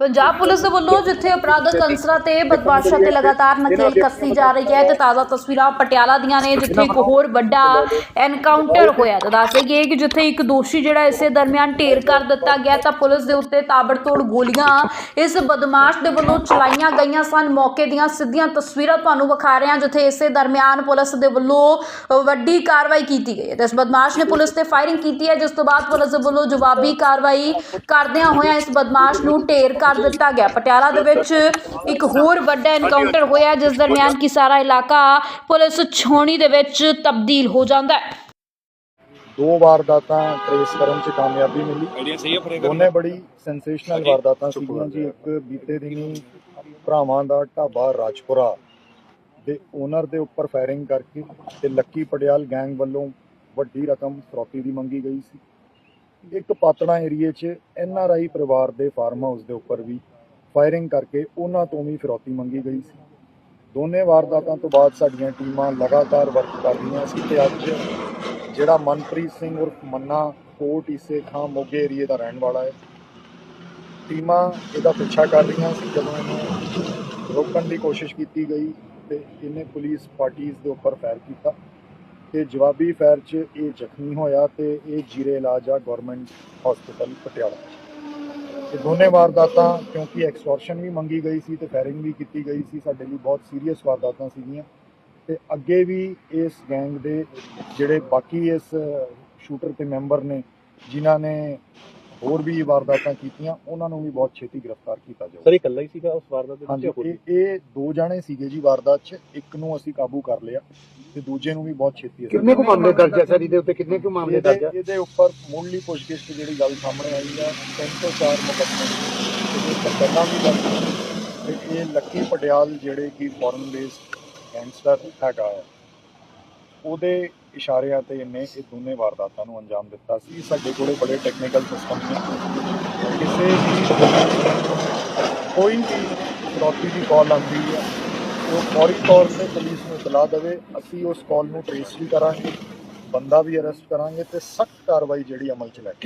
Punjab police ਦੇ ਵੱਲੋਂ ਜਿੱਥੇ ਅਪਰਾਧਕ ਅੰਸਰਾਂ ਤੇ ਬਦਮਾਸ਼ਾਂ ਤੇ ਲਗਾਤਾਰ ਨਕੇਲ ਕੱਸੀ ਜਾ ਰਹੀ ਹੈ ਤੇ ਤਾਜ਼ਾ ਤਸਵੀਰਾਂ ਪਟਿਆਲਾ ਦੀਆਂ ਨੇ ਜਿੱਥੇ ਇੱਕ ਹੋਰ ਵੱਡਾ ਐਨਕਾਊਂਟਰ ਹੋਇਆ। ਤਾਂ ਦੱਸ ਦਈਏ ਕਿ ਜਿੱਥੇ ਇੱਕ ਦੋਸ਼ੀ ਜਿਹੜਾ ਇਸੇ ਦਰਮਿਆਨ ਢੇਰ ਕਰ ਦਿੱਤਾ ਗਿਆ ਤਾਂ ਪੁਲਿਸ ਦੇ ਉੱਤੇ ਤਾਬੜਤੋੜ ਗੋਲੀਆਂ ਇਸ ਬਦਮਾਸ਼ ਦੇ ਵੱਲੋਂ ਚਲਾਈਆਂ ਗਈਆਂ ਸਨ। ਮੌਕੇ ਦੀਆਂ ਸਿੱਧੀਆਂ ਤਸਵੀਰਾਂ ਤੁਹਾਨੂੰ ਵਿਖਾ ਰਹੇ ਹਾਂ ਜਿੱਥੇ ਇਸੇ ਦਰਮਿਆਨ ਪੁਲਿਸ ਦੇ ਵੱਲੋਂ ਵੱਡੀ ਕਾਰਵਾਈ ਕੀਤੀ ਗਈ ਹੈ। ਤੇ ਇਸ ਬਦਮਾਸ਼ ਨੇ ਪੁਲਿਸ ਤੇ ਫਾਇਰਿੰਗ ਕੀਤੀ ਹੈ ਜਿਸ ਤੋਂ ਬਾਅਦ ਪੁਲਿਸ ਦੇ ਵੱਲੋਂ ਜਵਾਬੀ ਕਾਰਵਾਈ ਕਰਦਿਆਂ ਹੋਇਆਂ ਇਸ ਬਦਮਾਸ਼ ਨੂੰ ਢੇਰ ਕਰ ਦਿੱਤਾ ਗਿਆ। ਪਟਿਆਲਾ ਦੇ ਵਿੱਚ ਇੱਕ ਹੋਰ ਵੱਡਾ ਐਨਕਾਊਂਟਰ ਹੋਇਆ ਜਿਸ ਦਰਮਿਆਨ ਕਿ ਸਾਰਾ ਇਲਾਕਾ ਪੁਲਿਸ ਛਾਉਣੀ ਦੇ ਵਿੱਚ ਤਬਦੀਲ ਹੋ ਜਾਂਦਾ ਹੈ। ਦੋ ਵਾਰਦਾਤਾਂ ਟ੍ਰੇਸ ਕਰਨ 'ਚ ਕਾਮਯਾਬੀ ਮਿਲੀ। ਦੋਨੇ ਬੜੀ ਸੈਂਸੇਸ਼ਨਲ ਵਾਰਦਾਤਾਂ ਸੀਗੀਆਂ ਜੀ। ਇੱਕ ਬੀਤੇ ਦਿਨੀ ਭਰਾਵਾਂ ਦਾ ਢਾਬਾ ਰਾਜਪੁਰਾ ਦੇ ਓਨਰ ਦੇ ਉੱਪਰ ਫਾਇਰਿੰਗ ਕਰਕੇ ਤੇ ਲੱਕੀ ਪਟਿਆਲ ਗੈਂਗ ਵੱਲੋਂ ਵੱਡੀ ਰਕਮ ਫਰੋਤੀ ਦੀ ਮੰਗੀ ਗਈ ਸੀ। ਇੱਕ ਪਾਤੜਾ ਏਰੀਏ 'ਚ ਐਨ ਆਰ ਆਈ ਪਰਿਵਾਰ ਦੇ ਫਾਰਮ ਹਾਊਸ ਦੇ ਉੱਪਰ ਵੀ ਫਾਇਰਿੰਗ ਕਰਕੇ ਉਹਨਾਂ ਤੋਂ ਵੀ ਫਰੋਤੀ ਮੰਗੀ ਗਈ ਸੀ। ਦੋਨੇ ਵਾਰਦਾਤਾਂ ਤੋਂ ਬਾਅਦ ਸਾਡੀਆਂ ਟੀਮਾਂ ਲਗਾਤਾਰ ਵਰਕ ਕਰ ਰਹੀਆਂ ਸੀ ਤੇ ਅੱਜ ਜਿਹੜਾ ਮਨਪ੍ਰੀਤ ਸਿੰਘ ਉਰਫ ਮੰਨਾ ਕੋਟ ਈਸੇ ਖਾਂ ਮੋਗੇ ਏਰੀਏ ਦਾ ਰਹਿਣ ਵਾਲਾ ਹੈ। ਟੀਮਾਂ ਇਹਦਾ ਪਿੱਛਾ ਕਰ ਰਹੀਆਂ ਸੀ ਜਦੋਂ ਇਹਨੂੰ ਰੋਕਣ ਦੀ ਕੋਸ਼ਿਸ਼ ਕੀਤੀ ਗਈ ਤੇ ਇਹਨੇ ਪੁਲਿਸ ਪਾਰਟੀਆਂ ਦੇ ਉੱਪਰ ਫਾਇਰ ਕੀਤਾ। ਤੇ ਜਵਾਬੀ ਫਾਇਰ 'ਚ ਇਹ ਜ਼ਖਮੀ ਹੋਇਆ ਤੇ ਇਹ ਜੀਰੇ ਇਲਾਜ ਆ ਗਵਰਨਮੈਂਟ ਹਸਪੀਟਲ ਪਟਿਆਲਾ 'ਚ। ਇਹ ਦੋਨੇ ਵਾਰਦਾਤਾਂ, ਕਿਉਂਕਿ ਐਕਸਟੋਰਸ਼ਨ ਵੀ ਮੰਗੀ ਗਈ ਸੀ ਤੇ ਫਾਇਰਿੰਗ ਵੀ ਕੀਤੀ ਗਈ ਸੀ, ਸਾਡੇ ਲਈ ਬਹੁਤ ਸੀਰੀਅਸ ਵਾਰਦਾਤਾਂ ਸੀਗੀਆਂ। ਤੇ ਅੱਗੇ ਵੀ ਇਸ ਗੈਂਗ ਦੇ ਜਿਹੜੇ ਬਾਕੀ ਇਸ ਸ਼ੂਟਰ ਤੇ ਮੈਂਬਰ ਨੇ, ਜਿਨ੍ਹਾਂ ਨੇ ਹੋਰ ਵੀ ਵਾਰਦਾਤਾਂ ਕੀਤੀਆਂ ਉਹਨਾਂ ਨੂੰ ਵੀ ਬਹੁਤ ਛੇਤੀ ਗ੍ਰਿਫਤਾਰ ਕੀਤਾ ਜਾਊਗਾ। ਸਰ ਇਹ ਇਕੱਲਾ ਹੀ ਸੀਗਾ ਉਸ ਵਾਰਦਾਤ ਦੇ ਹਾਂਜੀ ਵਿੱਚ ਹੋਰ ਇਹ ਇਹ ਦੋ ਜਾਣੇ ਸੀਗੇ ਜੀ ਵਾਰਦਾਤ 'ਚ ਇੱਕ ਨੂੰ ਅਸੀਂ ਕਾਬੂ ਕਰ ਲਿਆ ਤੇ ਦੂਜੇ ਨੂੰ ਵੀ ਬਹੁਤ ਛੇਤੀ ਅਸੀਂ ਕਿੰਨੇ ਕੁ ਮਾਮਲੇ ਦਰਜ ਹੈ ਸਰ? ਇਹਦੇ ਉੱਤੇ ਕਿੰਨੇ ਕੁ ਮਾਮਲੇ ਦਰਜ ਹੈ ਇਹਦੇ ਉੱਪਰ ਮੁੱਢਲੀ ਪੁੱਛਗਿੱਛ 'ਚ ਜਿਹੜੀ ਗੱਲ ਸਾਹਮਣੇ ਆਈ ਆ ਤਿੰਨ ਤੋਂ ਚਾਰ ਮੁਕੱਦਮੇ ਇਹਦੇ ਉੱਪਰ ਪਹਿਲਾਂ ਵੀ ਦਰਜ ਤੇ ਇਹ ਲੱਕੀ ਪਟਿਆਲ ਜਿਹੜੇ ਕਿ ਫੋਰਨ ਬੇਸਡ ਗੈਂਗਸਟਰ ਹੈਗਾ ਉਹਦੇ ਇਸ਼ਾਰਿਆਂ ਤੇ ਇਹਨੇ ਇਹ ਦੋਨੇ ਵਾਰਦਾਤਾਂ ਨੂੰ ਅੰਜਾਮ ਦਿੱਤਾ ਸੀ। ਸਾਡੇ ਕੋਲੇ ਬੜੇ ਟੈਕਨੀਕਲ ਸਿਸਟਮ ਨੇ। ਕਿਸੇ ਵੀ ਕੋਈ ਵੀ ਚੁਣੌਤੀ ਦੀ ਕਾਲ ਆਉਂਦੀ ਹੈ, ਉਹ ਫੌਰੀ ਤੌਰ ਤੇ ਪੁਲਿਸ ਨੂੰ ਇਤਲਾਹ ਦੇਵੇ। ਅਸੀਂ ਉਸ ਕਾਲ ਨੂੰ ਟ੍ਰੇਸ ਵੀ ਕਰਾਂਗੇ, ਬੰਦਾ ਵੀ ਅਰੈਸਟ ਕਰਾਂਗੇ ਤੇ ਸਖਤ ਕਾਰਵਾਈ ਜਿਹੜੀ ਅਮਲ ਚ ਲੈ ਕੇ